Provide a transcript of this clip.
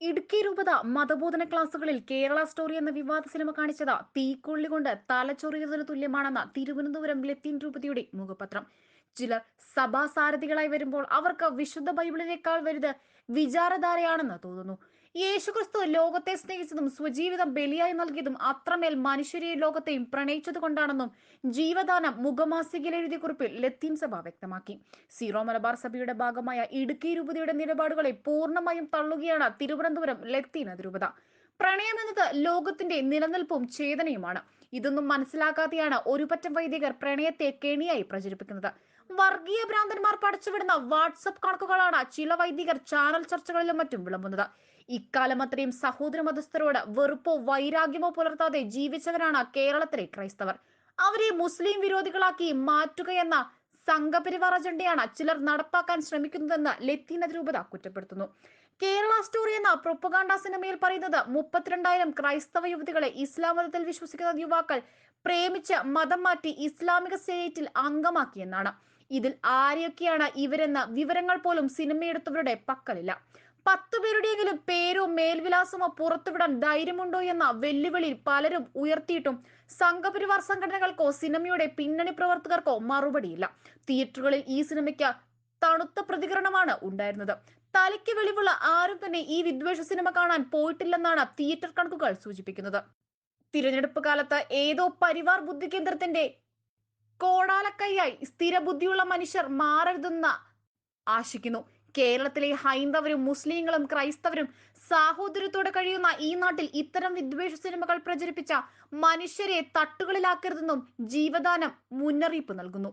ഇടുക്കി രൂപത മതബോധന ക്ലാസുകളിൽ കേരള സ്റ്റോറി എന്ന വിവാദ സിനിമ കാണിച്ചത് തീക്കൊള്ളി കൊണ്ട് തലച്ചൊറിയുന്നതിന് തുല്യമാണെന്ന തിരുവനന്തപുരം ലത്തീൻ രൂപതയുടെ മുഖപത്രം. ചിലർ സഭാസാരഥികളായി വരുമ്പോൾ അവർക്ക് വിശുദ്ധ ബൈബിളിനേക്കാൾ വലുത് വിചാരധാരയാണെന്ന് തോന്നുന്നു. യേശുക്രിസ്തു ലോകത്തെ സ്നേഹിച്ചതും സ്വജീവിതം ബലിയായി നൽകിയതും അത്രമേൽ മനുഷ്യരീ ലോകത്തെയും പ്രണയിച്ചത് കൊണ്ടാണെന്നും ജീവദാനം മുഖമാസികയിൽ എഴുതിയ കുറിപ്പിൽ ലത്തീൻ സഭ വ്യക്തമാക്കി. സീറോ മലബാർ സഭയുടെ ഭാഗമായ ഇടുക്കി രൂപതയുടെ നിലപാടുകളെ പൂർണമായും തള്ളുകയാണ് തിരുവനന്തപുരം ലത്തീൻ അതിരൂപത പ്രണയം എന്നത് ലോകത്തിന്റെ നിലനിൽപ്പും ചേതനയുമാണ്. ഇതൊന്നും മനസ്സിലാക്കാതെയാണ് ഒരുപറ്റം വൈദികർ പ്രണയത്തെ കെണിയായി പ്രചരിപ്പിക്കുന്നത്. വർഗീയ ഭ്രാന്തന്മാർ പടച്ചുവിടുന്ന വാട്സപ്പ് കണക്കുകളാണ് ചില വൈദികർ ചാനൽ ചർച്ചകളിലും മറ്റും വിളമ്പുന്നത്. ഇക്കാലം അത്രയും സഹോദര മതസ്ഥരോട് വെറുപ്പോ വൈരാഗ്യമോ പുലർത്താതെ ജീവിച്ചവരാണ് കേരളത്തിലെ ക്രൈസ്തവർ. അവരെ മുസ്ലിം വിരോധികളാക്കി മാറ്റുകയെന്ന സംഘപരിവാർ അജണ്ടയാണ് ചിലർ നടപ്പാക്കാൻ ശ്രമിക്കുന്നതെന്ന് ലത്തീൻ അതിരൂപത കുറ്റപ്പെടുത്തുന്നു. കേരള സ്റ്റോറി എന്ന പ്രൊപ്പഗാണ്ട സിനിമയിൽ പറയുന്നത് മുപ്പത്തിരണ്ടായിരം ക്രൈസ്തവ യുവതികളെ ഇസ്ലാം മതത്തിൽ വിശ്വസിക്കുന്ന യുവാക്കൾ പ്രേമിച്ച് മതം മാറ്റി ഇസ്ലാമിക സ്റ്റേറ്റിൽ അംഗമാക്കിയെന്നാണ്. ഇതിൽ ആരെയൊക്കെയാണ് ഇവരെന്ന വിവരങ്ങൾ പോലും സിനിമയെടുത്തവരുടെ പക്കലില്ല. പത്തു പേരുടെയെങ്കിലും പേരോ മേൽവിലാസമോ പുറത്തുവിടാൻ ധൈര്യമുണ്ടോ എന്ന വെല്ലുവിളി പലരും ഉയർത്തിയിട്ടും സംഘപരിവാർ സംഘടനകൾക്കോ സിനിമയുടെ പിന്നണി പ്രവർത്തകർക്കോ മറുപടിയില്ല. തിയേറ്ററുകളിൽ ഈ സിനിമയ്ക്ക് തണുത്ത പ്രതികരണമാണ് ഉണ്ടായിരുന്നത്. തലയ്ക്ക് വെളിവുള്ള ആരും തന്നെ ഈ വിദ്വേഷ സിനിമ കാണാൻ പോയിട്ടില്ലെന്നാണ് തിയേറ്റർ കണക്കുകൾ സൂചിപ്പിക്കുന്നത്. തിരഞ്ഞെടുപ്പ് കാലത്ത് ഏതോ പരിവാർ ബുദ്ധി കേന്ദ്രത്തിന്റെ കോടാലക്കൈയായി സ്ഥിരബുദ്ധിയുള്ള മനുഷ്യർ മാറരുതെന്ന് ആശിക്കുന്നു. കേരളത്തിലെ ഹൈന്ദവരും മുസ്ലിങ്ങളും ക്രൈസ്തവരും സാഹോദര്യത്തോടെ കഴിയുന്ന ഈ നാട്ടിൽ ഇത്തരം വിദ്വേഷ സിനിമകൾ പ്രചരിപ്പിച്ച മനുഷ്യരെ തട്ടുകളിലാക്കരുതെന്നും ജീവദാനം മുന്നറിയിപ്പ് നൽകുന്നു.